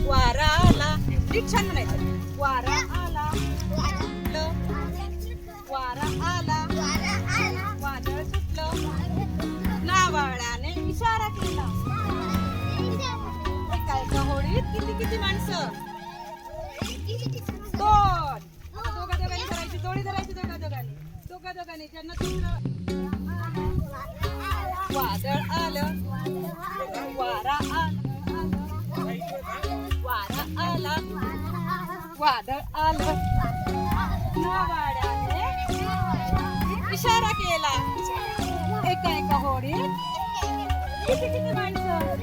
वारा आला छान म्हणायचं वारा आला वारा आला वादळ सुटलं नावाळाने इशारा केला एका होळीत किती किती माणसं दोन. दोघा दोघांनी करायची दोडी धरायची दोघा दोघांनी. दोघा दोघांनी. त्यांना वादळ आलं. वारा आला. वारा आला. वादळ आलं. नावाड्याने इशारा केला. एका एका होडीत. किती माणसं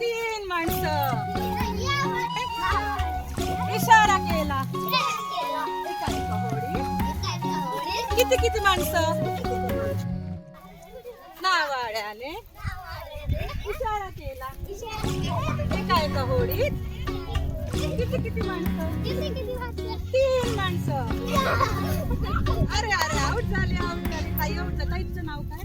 तीन माणसं. इशारा केला. एका एका होडीत. किती किती माणसं? इशारा केला. एका एका होडीत? किती किती माणसं? तीन माणसं. अरे अरे आऊट झाले आऊट झाले. ताई आऊट झाले ताईचं नाव काय?